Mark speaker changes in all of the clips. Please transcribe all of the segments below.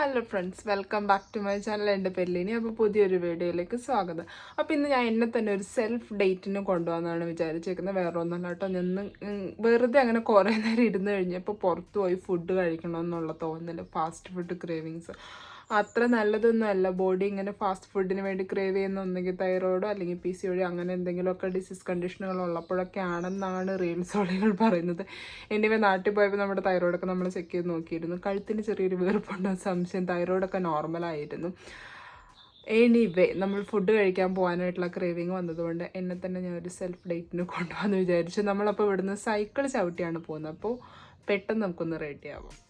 Speaker 1: Hello friends welcome back to my channel എന്റെ പെല്ലിനി അപ്പോൾ പുതിയൊരു വീഡിയോയിലേക്ക് സ്വാഗതം. അപ്പോൾ ഇന്ന് ഞാൻ എന്നെ തന്നെ ഒരു സെൽഫ് ഡേറ്റിന് കൊണ്ടുപോകാമെന്നാണ് വിചാരിച്ചേക്കുന്നത്. വേറെ ഒന്നല്ല കേട്ടോ. ഞാൻ വെറുതെ അങ്ങനെ കുറേ നേരം ഇരുന്ന് കഴിഞ്ഞപ്പോൾ പുറത്ത് പോയി ഫുഡ് കഴിക്കണമെന്നുള്ള തോന്നൽ ഫാസ്റ്റ് ഫുഡ് ക്രേവിങ്സ് അത്ര നല്ലതൊന്നും അല്ല ബോഡി ഇങ്ങനെ ഫാസ്റ്റ് ഫുഡിന് വേണ്ടി ക്രേവ് ചെയ്യുന്ന ഒന്നെങ്കിൽ തൈറോയിഡോ അല്ലെങ്കിൽ പി സി ഒഴി അങ്ങനെ എന്തെങ്കിലുമൊക്കെ ഡിസീസ് കണ്ടീഷനുകൾ ഉള്ളപ്പോഴൊക്കെ ആണെന്നാണ് റീൽസ് ഓളികൾ പറയുന്നത്. എനിവേ നാട്ടിൽ പോയപ്പോൾ നമ്മുടെ തൈറോയിഡൊക്കെ നമ്മൾ ചെക്ക് ചെയ്ത് നോക്കിയിരുന്നു. കഴുത്തിന് ചെറിയൊരു വീർപ്പുണ്ടോ സംശയം. തൈറോയിഡൊക്കെ നോർമലായിരുന്നു എനിവേ നമ്മൾ ഫുഡ് കഴിക്കാൻ പോകാനായിട്ടുള്ള ക്രേവിങ് വന്നതുകൊണ്ട് എന്നെ തന്നെ ഞാൻ ഒരു സെൽഫ് ഡേറ്റിന് കൊണ്ടുപോകാമെന്ന് വിചാരിച്ചു. നമ്മളപ്പോൾ ഇവിടുന്ന് സൈക്കിൾ ചവിട്ടിയാണ് പോകുന്നത്. അപ്പോൾ പെട്ടെന്ന് നമുക്കൊന്ന് റെഡി ആവാം.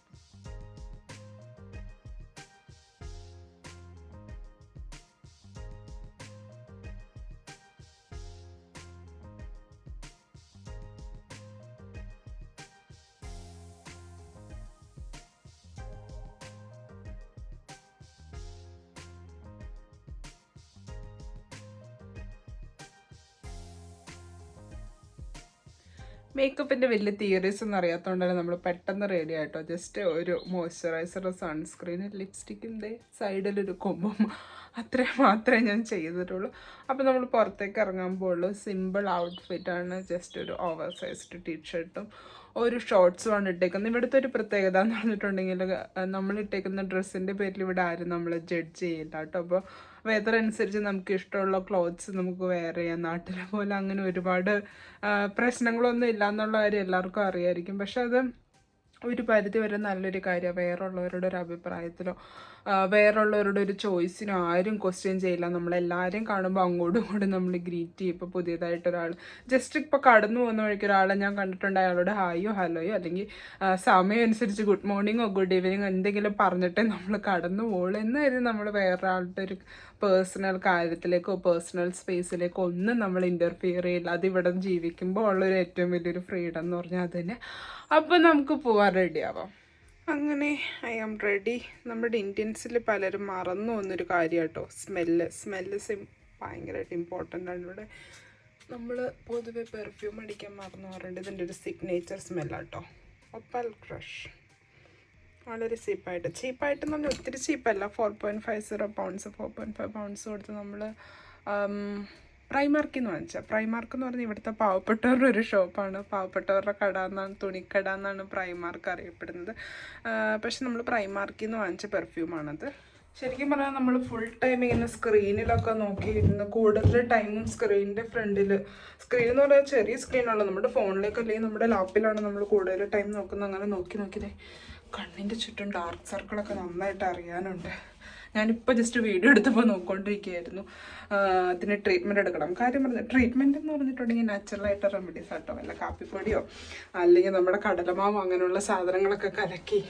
Speaker 1: മേക്കപ്പിന്റെ വലിയ തിയറീസ് ഒന്നും അറിയാത്തതുകൊണ്ടാണ് നമ്മൾ പെട്ടെന്ന് റെഡി ആയിട്ടോ? ജസ്റ്റ് ഒരു മോയ്സ്ചറൈസർ സൺസ്ക്രീൻ ലിപ്സ്റ്റിക്കിന്റെ സൈഡിലൊരു കൊമ്പും. അത്രയും മാത്രമേ ഞാൻ ചെയ്തിട്ടുള്ളൂ. അപ്പോൾ നമ്മൾ പുറത്തേക്ക് ഇറങ്ങാൻ പോകുള്ളൂ. സിമ്പിൾ ഔട്ട്ഫിറ്റാണ് ജസ്റ്റ് ഒരു ഓവർ സൈസ്ഡ് ടീഷർട്ടും ഒരു ഷോർട്സുമാണ് ഇട്ടേക്കുന്നത്. ഇവിടുത്തെ ഒരു പ്രത്യേകത എന്ന് പറഞ്ഞിട്ടുണ്ടെങ്കിൽ നമ്മൾ ഇട്ടേക്കുന്ന ഡ്രസ്സിന്റെ പേരിൽ ഇവിടെ ആരും നമ്മളെ ജഡ്ജ് ചെയ്യില്ല കേട്ടോ. അപ്പോൾ വെതർ അനുസരിച്ച് നമുക്ക് ഇഷ്ടമുള്ള ക്ലോത്ത്സ് നമുക്ക് വെയർ ചെയ്യാം. നാട്ടിലെ പോലെ അങ്ങനെ ഒരുപാട് പ്രശ്നങ്ങളൊന്നും ഇല്ല എന്നുള്ള കാര്യം എല്ലാവർക്കും അറിയായിരിക്കും. പക്ഷെ അത് ഒരു പരിധി വരെ നല്ലൊരു കാര്യമാണ്. വേറുള്ളവരുടെ ഒരു അഭിപ്രായത്തിലോ വേറുള്ളവരുടെ ഒരു ചോയ്സിനും ആരും ക്വസ്റ്റ്യൻ ചെയ്യില്ല. നമ്മളെല്ലാവരും കാണുമ്പോൾ അങ്ങോട്ടും ഇങ്ങോട്ടും നമ്മൾ ഗ്രീറ്റ് ചെയ്യും. ഇപ്പോൾ പുതിയതായിട്ട് ഒരാൾ ജസ്റ്റ് ഇപ്പോൾ കടന്നു പോകുന്ന വഴിക്ക് ഒരാളെ ഞാൻ കണ്ടിട്ടുണ്ട്. അയാളോട് ഹായോ ഹലോയോ അല്ലെങ്കിൽ സമയം അനുസരിച്ച് ഗുഡ് മോർണിംഗോ ഗുഡ് ഈവനിങ്ങോ എന്തെങ്കിലും പറഞ്ഞിട്ടേ നമ്മൾ കടന്നു പോകുള്ളൂ എന്നായിരുന്നു നമ്മൾ വേറൊരാളുടെ ഒരു പേഴ്സണൽ കാര്യത്തിലേക്കോ പേഴ്സണൽ സ്പേസിലേക്കോ ഒന്നും നമ്മൾ ഇന്റർഫിയർ ചെയ്യില്ല. അത് ഇവിടെ ജീവിക്കുമ്പോൾ ഉള്ളൊരു ഏറ്റവും വലിയൊരു ഫ്രീഡം എന്ന് പറഞ്ഞാൽ അത് തന്നെ. അപ്പോൾ നമുക്ക് പോവാൻ റെഡി ആവാം. അങ്ങനെ ഐ ആം റെഡി. നമ്മുടെ ഇന്ത്യൻസിൽ പലരും മറന്നു വന്നൊരു കാര്യം കേട്ടോ സ്മെല്ല്. സ്മെല്ല് സിം ഭയങ്കരമായിട്ട് ഇമ്പോർട്ടന്റ് ആണ്. ഇവിടെ നമ്മൾ പൊതുവെ പെർഫ്യൂം അടിക്കാൻ മറന്നു പോകാറുണ്ട്. ഇതിന്റെ ഒരു സിഗ്നേച്ചർ സ്മെല്ലാട്ടോ ഒപ്പൽ ക്രഷ് വളരെ ചീപ്പായിട്ട് ചീപ്പായിട്ട് നമ്മൾ ഒത്തിരി ചീപ്പല്ല four point five zero pounds four point five pounds കൊടുത്ത് നമ്മൾ പ്രൈമാർക്കിൽ നിന്ന് വാങ്ങിച്ച. പ്രൈമാർക്ക് എന്ന് പറഞ്ഞാൽ ഇവിടുത്തെ പാവപ്പെട്ടവരുടെ ഒരു ഷോപ്പാണ്. പാവപ്പെട്ടവരുടെ കട എന്നാണ് തുണിക്കട എന്നാണ് പ്രൈമാർക്ക് അറിയപ്പെടുന്നത്. പക്ഷെ നമ്മൾ പ്രൈമാർക്കിൽ നിന്ന് വാങ്ങിച്ച പെർഫ്യൂമാണത് ശരിക്കും പറഞ്ഞാൽ നമ്മൾ ഫുൾ ടൈം ഇങ്ങനെ സ്ക്രീനിലൊക്കെ നോക്കിയിരുന്നു കൂടുതൽ ടൈമും സ്ക്രീനിന്റെ ഫ്രണ്ടിൽ സ്ക്രീൻ എന്ന് പറഞ്ഞാൽ ചെറിയ സ്ക്രീനാണല്ലോ നമ്മുടെ ഫോണിലേക്ക് അല്ലെങ്കിൽ നമ്മുടെ ലാപ്പിലാണ് നമ്മൾ കൂടുതൽ ടൈം നോക്കുന്നത്. അങ്ങനെ നോക്കി നോക്കിയതേ കണ്ണിന്റെ ചുറ്റും ഡാർക്ക് സർക്കിളൊക്കെ നന്നായിട്ട് അറിയാനുണ്ട്. ഞാനിപ്പോൾ ജസ്റ്റ് വീഡിയോ എടുത്തപ്പോൾ നോക്കിക്കൊണ്ടിരിക്കുകയായിരുന്നു അതിന് ട്രീറ്റ്മെന്റ് എടുക്കണം. കാര്യം പറഞ്ഞത് ട്രീറ്റ്മെന്റ് എന്ന് പറഞ്ഞിട്ടുണ്ടെങ്കിൽ നാച്ചുറലായിട്ട് റെമഡീസ് ആട്ടോ. വല്ല കാപ്പിപ്പൊടിയോ അല്ലെങ്കിൽ നമ്മുടെ കടലമാവോ അങ്ങനെയുള്ള സാധനങ്ങളൊക്കെ കലക്കി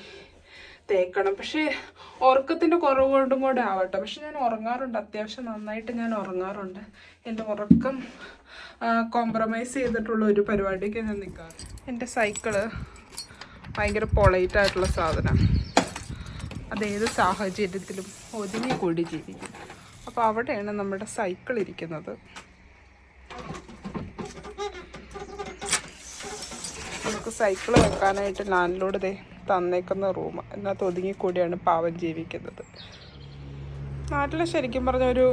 Speaker 1: തേക്കണം. പക്ഷേ ഉറക്കത്തിന്റെ കുറവ് കൊണ്ടും കൂടെ ആവട്ടെ. പക്ഷെ ഞാൻ ഉറങ്ങാറുണ്ട്. അത്യാവശ്യം നന്നായിട്ട് ഞാൻ ഉറങ്ങാറുണ്ട്. എന്റെ ഉറക്കം കോംപ്രമൈസ് ചെയ്തിട്ടുള്ള ഒരു പരിപാടിക്ക് ഞാൻ നിൽക്കാറ് എന്റെ സൈക്കിൾ ഭയങ്കര പൊളൈറ്റ് ആയിട്ടുള്ള സാധനം. അതേത് സാഹചര്യത്തിലും ഒതുങ്ങി കൂടി ജീവിക്കും അപ്പോൾ അവിടെയാണ് നമ്മുടെ സൈക്കിൾ ഇരിക്കുന്നത്. നമുക്ക് സൈക്കിൾ വെക്കാനായിട്ട് ലാൻഡിലോട് തന്നേക്കുന്ന റൂം. അതിനകത്ത് ഒതുങ്ങിക്കൂടിയാണ് പാവം ജീവിക്കുന്നത്. നാട്ടിൽ ശരിക്കും പറഞ്ഞ ഒരു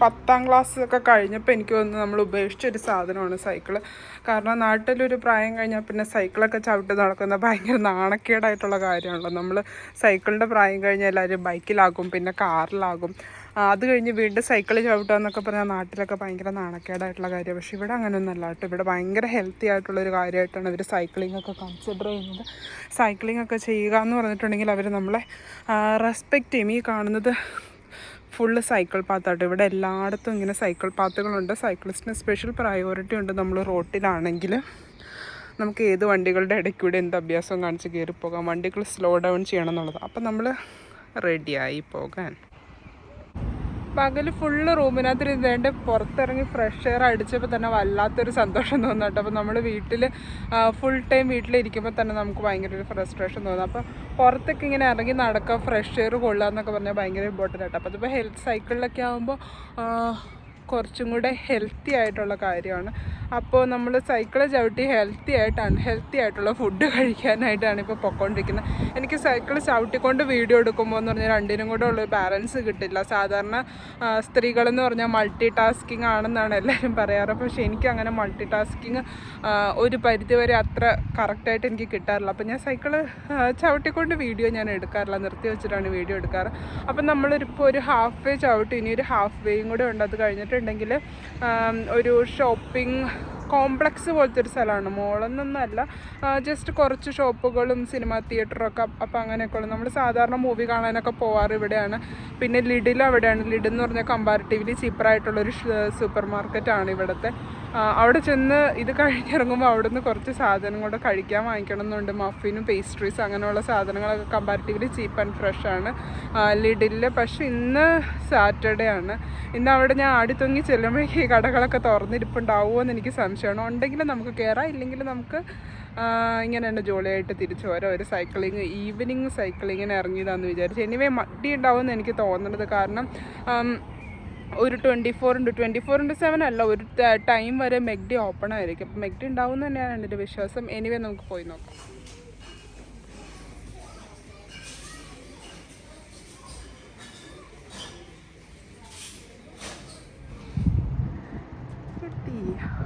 Speaker 1: പത്താം ക്ലാസ് ഒക്കെ കഴിഞ്ഞപ്പോൾ എനിക്ക് തോന്നുന്നു നമ്മൾ ഉപേക്ഷിച്ചൊരു സാധനമാണ് സൈക്കിൾ കാരണം നാട്ടിലൊരു പ്രായം കഴിഞ്ഞാൽ പിന്നെ സൈക്കിളൊക്കെ ചവിട്ടി നടക്കുന്ന ഭയങ്കര നാണക്കേടായിട്ടുള്ള കാര്യമാണല്ലോ. നമ്മൾ സൈക്കിളിന്റെ പ്രായം കഴിഞ്ഞാൽ എല്ലാവരും ബൈക്കിലാകും പിന്നെ കാറിലാകും അത് കഴിഞ്ഞ് വീണ്ടും സൈക്കിൾ ചവിട്ടുക എന്നൊക്കെ പറഞ്ഞാൽ നാട്ടിലൊക്കെ ഭയങ്കര നാണക്കേടായിട്ടുള്ള കാര്യമാണ് പക്ഷേ ഇവിടെ അങ്ങനെയൊന്നുമല്ല കേട്ടോ. ഇവിടെ ഭയങ്കര ഹെൽത്തി ആയിട്ടുള്ളൊരു കാര്യമായിട്ടാണ് ഇവർ സൈക്ലിംഗ് ഒക്കെ കൺസിഡർ ചെയ്യുന്നത്. സൈക്ലിംഗ് ഒക്കെ ചെയ്യുക എന്ന് പറഞ്ഞിട്ടുണ്ടെങ്കിൽ അവർ നമ്മളെ റെസ്പെക്റ്റ് ചെയ്യും. ഈ കാണുന്നത് ഫുള്ള് സൈക്കിൾ പാത്താട്ടോ ഇവിടെ എല്ലായിടത്തും ഇങ്ങനെ സൈക്കിൾ പാത്തുകളുണ്ട് സൈക്കിളിസ്റ്റിന് സ്പെഷ്യൽ പ്രയോറിറ്റി ഉണ്ട് നമ്മൾ റോട്ടിലാണെങ്കിൽ. നമുക്ക് ഏത് വണ്ടികളുടെ ഇടയ്ക്കൂടെ എന്ത് അഭ്യാസവും കാണിച്ച് കയറി പോകാം വണ്ടികൾ സ്ലോ ഡൗൺ ചെയ്യണം എന്നുള്ളത്. അപ്പം നമ്മൾ റെഡിയായി പോകാൻ. പകൽ ഫുള്ള് റൂമിനകത്ത് ഇരുന്നേണ്ട പുറത്തിറങ്ങി ഫ്രഷ് എയർ അടിച്ചപ്പോൾ തന്നെ വല്ലാത്തൊരു സന്തോഷം തോന്നുന്നുണ്ട് അപ്പോൾ നമ്മൾ വീട്ടിൽ ഫുൾ ടൈം വീട്ടിലിരിക്കുമ്പോൾ തന്നെ നമുക്ക് ഭയങ്കര ഒരു ഫ്രസ്ട്രേഷൻ തോന്നും. അപ്പോൾ പുറത്തൊക്കെ ഇങ്ങനെ ഇറങ്ങി നടക്കുക ഫ്രഷ് എയർ കൊള്ളുക എന്നൊക്കെ പറഞ്ഞാൽ ഭയങ്കര ഇമ്പോർട്ടന്റ് ആയിട്ട് അപ്പോൾ അതിപ്പോൾ ഹെൽത്ത് സൈക്കിളിലൊക്കെ ആകുമ്പോൾ കുറച്ചും കൂടെ ഹെൽത്തി ആയിട്ടുള്ള കാര്യമാണ്. അപ്പോൾ നമ്മൾ സൈക്കിൾ ചവിട്ടി ഹെൽത്തി ആയിട്ട് അൺഹെൽത്തി ആയിട്ടുള്ള ഫുഡ് കഴിക്കാനായിട്ടാണ് ഇപ്പോൾ പൊക്കോണ്ടിരിക്കുന്നത് എനിക്ക് സൈക്കിൾ ചവിട്ടിക്കൊണ്ട് വീഡിയോ എടുക്കുമ്പോൾ എന്ന് പറഞ്ഞാൽ രണ്ടിനും കൂടെ ഉള്ള ബാലൻസ് കിട്ടില്ല. സാധാരണ സ്ത്രീകളെന്ന് പറഞ്ഞാൽ മൾട്ടി ടാസ്കിങ് ആണെന്നാണ് എല്ലാവരും പറയാറ്. പക്ഷേ എനിക്ക് അങ്ങനെ മൾട്ടി ടാസ്കിങ് ഒരു പരിധിവരെ അത്ര കറക്റ്റായിട്ട് എനിക്ക് കിട്ടാറില്ല. അപ്പോൾ ഞാൻ സൈക്കിൾ ചവിട്ടിക്കൊണ്ട് വീഡിയോ ഞാൻ എടുക്കാറില്ല. നിർത്തി വെച്ചിട്ടാണ് വീഡിയോ എടുക്കാറ്. അപ്പം നമ്മളിപ്പോൾ ഒരു ഹാഫ് വേ ചവിട്ടി ഇനി ഒരു ഹാഫ് വേയും കൂടെ ഉണ്ട്. അത് കഴിഞ്ഞിട്ടുണ്ടെങ്കിൽ ആം, ഒരു ഷോപ്പിംഗ് കോംപ്ലക്സ് പോലത്തെ ഒരു സ്ഥലമാണ്. മോളെന്നൊന്നല്ല ജസ്റ്റ് കുറച്ച് ഷോപ്പുകളും സിനിമ തിയേറ്ററൊക്കെ അപ്പോൾ അങ്ങനെയൊക്കെ ഉള്ളു. നമ്മൾ സാധാരണ മൂവി കാണാനൊക്കെ പോവാറ് ഇവിടെയാണ്. പിന്നെ ലിഡിൽ അവിടെയാണ്. ലിഡ് എന്ന് പറഞ്ഞാൽ കമ്പാരിറ്റീവ്ലി ചീപ്പറായിട്ടുള്ളൊരു സൂപ്പർ മാർക്കറ്റാണ് ഇവിടുത്തെ. അവിടെ ചെന്ന് ഇത് കഴിഞ്ഞിറങ്ങുമ്പോൾ അവിടെ നിന്ന് കുറച്ച് സാധനം കൂടെ കഴിക്കാൻ വാങ്ങിക്കണം എന്നുണ്ട് മഫിനും പേസ്ട്രീസ് അങ്ങനെയുള്ള സാധനങ്ങളൊക്കെ കമ്പാരിറ്റീവ്ലി ചീപ്പ് ആൻഡ് ഫ്രഷ് ആണ്. ലിഡിൽ പക്ഷെ ഇന്ന് സാറ്റർഡേ ആണ്. ഇന്ന് അവിടെ ഞാൻ ആടി തൂങ്ങി ചെല്ലുമ്പോഴേക്ക് ഈ കടകളൊക്കെ തുറന്നിരിപ്പുണ്ടാവുമോ എന്ന് എനിക്ക് സംശയമാണ്. ഉണ്ടെങ്കിൽ നമുക്ക് കയറാം ഇല്ലെങ്കിൽ നമുക്ക് ഇങ്ങനെ തന്നെ ജോളിയായിട്ട് തിരിച്ചു പോരാം ഒരു സൈക്ലിങ് ഈവനിങ് സൈക്ലിങ്ങിന് ഇറങ്ങിയതാന്ന് വിചാരിച്ചു. എനിവേ മടി ഉണ്ടാവുമെന്ന് എനിക്ക് തോന്നുന്നത് കാരണം ഒരു twenty four into twenty four into seven അല്ല ഒരു ടൈം വരെ മെഗ്ഡി ഓപ്പൺ ആയിരിക്കും. അപ്പം മെഗ്ഡി ഉണ്ടാവും തന്നെയാണ് എന്റെ ഒരു വിശ്വാസം. എനിവേ നമുക്ക് പോയി നോക്കാം.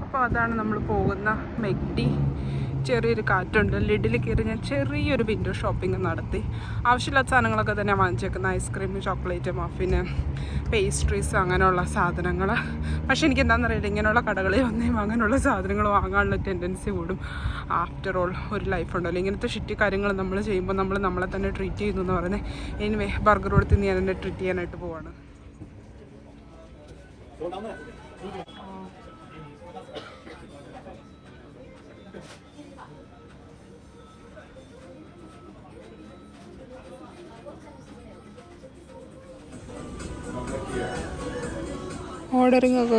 Speaker 1: അപ്പോൾ അതാണ് നമ്മൾ പോകുന്ന മെഗ്ഡി ചെറിയൊരു കാറ്റുണ്ട്. ലിഡിൽ കയറി ഞാൻ ചെറിയൊരു വിൻഡോ ഷോപ്പിംഗ് നടത്തി. ആവശ്യമില്ലാത്ത സാധനങ്ങളൊക്കെ തന്നെ വാങ്ങിച്ചേക്കുന്ന ice cream chocolate muffin pastries അങ്ങനെയുള്ള സാധനങ്ങൾ പക്ഷേ എനിക്ക് എന്താണെന്ന് അറിയില്ല ഇങ്ങനെയുള്ള കടകളിൽ വന്നേയും അങ്ങനെയുള്ള സാധനങ്ങൾ വാങ്ങാനുള്ള ടെൻഡൻസി കൂടും. ആഫ്റ്റർ ഓൾ ഒരു ലൈഫ് ഉണ്ടല്ലോ. ഇങ്ങനത്തെ ഷിറ്റി കാര്യങ്ങൾ നമ്മൾ ചെയ്യുമ്പോൾ നമ്മൾ നമ്മളെ തന്നെ ട്രീറ്റ് ചെയ്യുന്നു എന്ന് പറയുന്നത് എനിവേ ബർഗർ കൊടുത്ത് ഞാൻ എന്നെ ട്രീറ്റ് ചെയ്യാനായിട്ട് പോവാണ്. ഓർഡറിംഗ് ഒക്കെ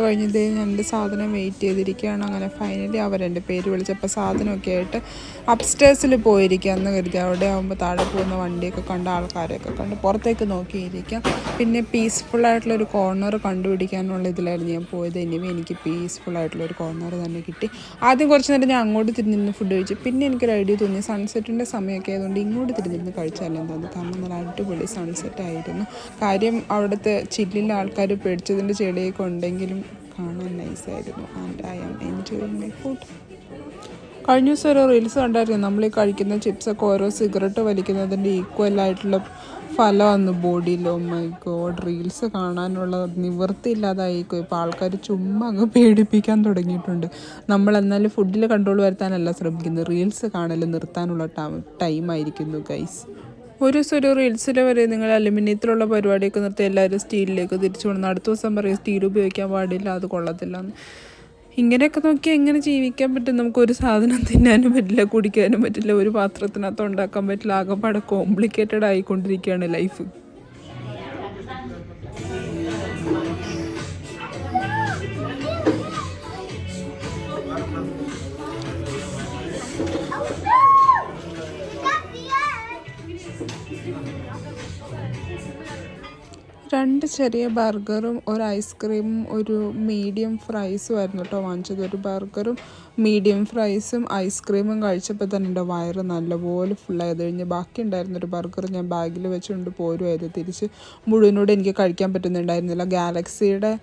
Speaker 1: ഞാൻ എന്റെ സാധനം വെയിറ്റ് ചെയ്തിരിക്കുകയാണ്. അങ്ങനെ ഫൈനലി അവരെന്റെ പേര് വിളിച്ചപ്പോൾ സാധനമൊക്കെ ആയിട്ട് അപ്സ്റ്റേഴ്സിൽ പോയിരിക്കുകയെന്ന് കരുതി. അവിടെ ആകുമ്പോൾ താഴെ പോകുന്ന വണ്ടിയൊക്കെ കണ്ട ആൾക്കാരെയൊക്കെ കണ്ട് പുറത്തേക്ക് നോക്കിയിരിക്കാം പിന്നെ പീസ്ഫുള്ളായിട്ടുള്ളൊരു കോർണർ കണ്ടുപിടിക്കാനുള്ള ഇതിലായിരുന്നു ഞാൻ പോയത്. എനിവേ എനിക്ക് പീസ്ഫുള്ളായിട്ടുള്ളൊരു കോർണർ തന്നെ കിട്ടി. ആദ്യം കുറച്ച് നേരം ഞാൻ അങ്ങോട്ട് തിരിഞ്ഞിരുന്ന് ഫുഡ് കഴിച്ചു. പിന്നെ എനിക്കൊരു ഐഡിയ തോന്നി. സൺസെറ്റിന്റെ സമയമൊക്കെ ആയതുകൊണ്ട് ഇങ്ങോട്ട് തിരിഞ്ഞിരുന്ന് കഴിച്ചാലും എന്താന്ന്? കാരണം നല്ല അടിപൊളി സൺസെറ്റ് ആയിരുന്നു. കാര്യം അവിടുത്തെ ചില്ലിലെ ആൾക്കാർ പേടിച്ചതിന്റെ ചെടിയൊക്കെ ഉണ്ടെങ്കിലും കാണാൻ നൈസായിരുന്നു. And I am enjoying my food കഴിഞ്ഞ ദിവസം ഒരു റീൽസ് കണ്ടായിരുന്നു. നമ്മൾ ഈ കഴിക്കുന്ന ചിപ്സൊക്കെ ഓരോ സിഗരറ്റ് വലിക്കുന്നതിന്റെ ഈക്വൽ ആയിട്ടുള്ള ഫലമാണ് ബോഡിയിൽ. മൈ ഗോഡ് റീൽസ് കാണാനുള്ള നിവൃത്തിയില്ലാതായിക്കോ ഇപ്പോൾ ആൾക്കാർ ചുമ്മാ അങ്ങ് പേടിപ്പിക്കാൻ തുടങ്ങിയിട്ടുണ്ട്. നമ്മൾ എന്നാലും ഫുഡിൽ കൺട്രോൾ വരുത്താനല്ല ശ്രമിക്കുന്നത്. റീൽസ് കാണൽ നിർത്താനുള്ള ടൈം ആയിരിക്കുന്നു ഗൈസ് ഒരു ദിവസം ഒരു റീൽസിൽ വരെ നിങ്ങൾ അലുമിനിയത്തിലുള്ള പരിപാടിയൊക്കെ നിർത്തി എല്ലാവരും സ്റ്റീലിലേക്ക് തിരിച്ചു കൊണ്ടു അടുത്ത ദിവസം പറയും സ്റ്റീൽ ഉപയോഗിക്കാൻ പാടില്ല അത് കൊള്ളത്തില്ല എന്ന് ഇങ്ങനെയൊക്കെ നോക്കി എങ്ങനെ ജീവിക്കാൻ പറ്റും? നമുക്കൊരു സാധനം തിന്നാനും പറ്റില്ല കുടിക്കാനും പറ്റില്ല ഒരു പാത്രത്തിനകത്ത് ഉണ്ടാക്കാൻ പറ്റില്ല ആകെപ്പാടെ കോംപ്ലിക്കേറ്റഡ് ആയിക്കൊണ്ടിരിക്കുകയാണ് ലൈഫ് രണ്ട് ചെറിയ ബർഗറും ഒരു ഐസ്ക്രീമും ഒരു മീഡിയം ഫ്രൈസും ആയിരുന്നു കേട്ടോ വാങ്ങിച്ചത്. ഒരു ബർഗറും മീഡിയം ഫ്രൈസും ഐസ്ക്രീമും കഴിച്ചപ്പോൾ തന്നെ എന്റെ വയറ് നല്ലപോലെ ഫുള്ളായത് കഴിഞ്ഞ് ബാക്കി ഉണ്ടായിരുന്ന ഒരു ബർഗർ ഞാൻ ബാഗിൽ വെച്ചുകൊണ്ട് പോരുമായിരുന്നു തിരിച്ച് മുഴുവനോട് എനിക്ക് കഴിക്കാൻ പറ്റുന്നുണ്ടായിരുന്നില്ല. ഗാലക്സിയുടെ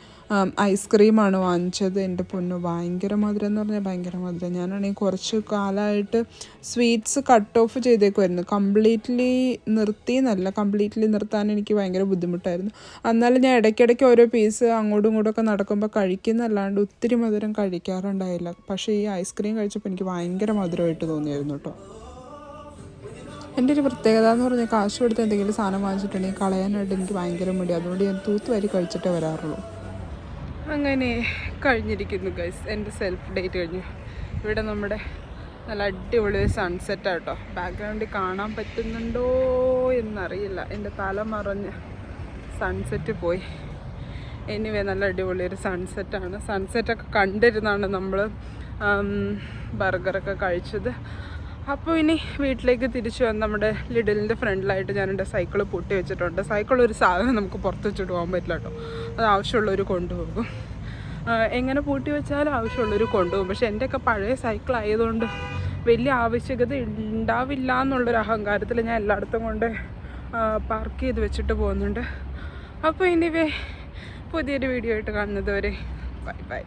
Speaker 1: ഐസ്ക്രീമാണ് വാങ്ങിച്ചത്. എന്റെ പൊന്നു ഭയങ്കര മധുരം എന്ന് പറഞ്ഞാൽ ഭയങ്കര മധുരം. ഞാനാണെങ്കിൽ കുറച്ച് കാലമായിട്ട് സ്വീറ്റ്സ് കട്ട് ഓഫ് ചെയ്തേക്കുമായിരുന്നു കംപ്ലീറ്റ്ലി നിർത്തി എന്നല്ല കംപ്ലീറ്റ്ലി നിർത്താൻ എനിക്ക് ഭയങ്കര ബുദ്ധിമുട്ടായിരുന്നു. എന്നാലും ഞാൻ ഇടയ്ക്കിടയ്ക്ക് ഓരോ പീസ് അങ്ങോട്ടും ഇങ്ങോട്ടും ഒക്കെ നടക്കുമ്പോൾ കഴിക്കുന്നല്ലാണ്ട് ഒത്തിരി മധുരം കഴിക്കാറുണ്ടായില്ല. പക്ഷേ ഈ ഐസ്ക്രീം കഴിച്ചപ്പോൾ എനിക്ക് ഭയങ്കര മധുരമായിട്ട് തോന്നിയായിരുന്നു കേട്ടോ എന്റെ ഒരു പ്രത്യേകത എന്ന് പറഞ്ഞാൽ കാശ് കൊടുത്ത് എന്തെങ്കിലും സാധനം വാങ്ങിച്ചിട്ടുണ്ടെങ്കിൽ കളയാനായിട്ട് എനിക്ക് ഭയങ്കര മടി. അതുകൊണ്ട് ഞാൻ തൂത്തുവാരി കഴിച്ചിട്ടേ വരാറുള്ളൂ. അങ്ങനെ കഴിഞ്ഞിരിക്കുന്നു ഗൈസ് എന്റെ സെൽഫ് ഡേറ്റ് കഴിഞ്ഞു. ഇവിടെ നമ്മുടെ നല്ല അടിപൊളി സൺസെറ്റ് ആട്ടോ ബാക്ക്ഗ്രൗണ്ടിൽ കാണാൻ പറ്റുന്നുണ്ടോ എന്നറിയില്ല. എന്റെ തല മറഞ്ഞ് സൺസെറ്റ് പോയി. എനിവേ നല്ല അടിപൊളി ഒരു സൺസെറ്റാണ് സൺസെറ്റൊക്കെ കണ്ടിരുന്നാണ് നമ്മൾ ബർഗറൊക്കെ കഴിച്ചത്. അപ്പോൾ ഇനി വീട്ടിലേക്ക് തിരിച്ചു വന്ന് നമ്മുടെ ലിഡിലിന്റെ ഫ്രണ്ടിലായിട്ട് ഞാൻ എന്റെ സൈക്കിൾ പൂട്ടി വെച്ചിട്ടുണ്ട്. സൈക്കിൾ ഒരു സാധനം നമുക്ക് പുറത്ത് വെച്ചിട്ട് പോകാൻ പറ്റില്ല കേട്ടോ. അത് ആവശ്യമുള്ളവർ കൊണ്ടുപോകും. എങ്ങനെ പൂട്ടി വെച്ചാലും ആവശ്യമുള്ളവർ കൊണ്ടുപോകും. പക്ഷേ എന്റെയൊക്കെ പഴയ സൈക്കിൾ ആയതുകൊണ്ട് വലിയ ആവശ്യകത ഉണ്ടാവില്ല എന്നുള്ളൊരു അഹങ്കാരത്തിൽ ഞാൻ എല്ലായിടത്തും കൊണ്ട് പാർക്ക് ചെയ്ത് വെച്ചിട്ട് പോകുന്നുണ്ട്. അപ്പോൾ ഇനി പുതിയൊരു വീഡിയോ ആയിട്ട് കാണുന്നത് വരെ ബൈ ബൈ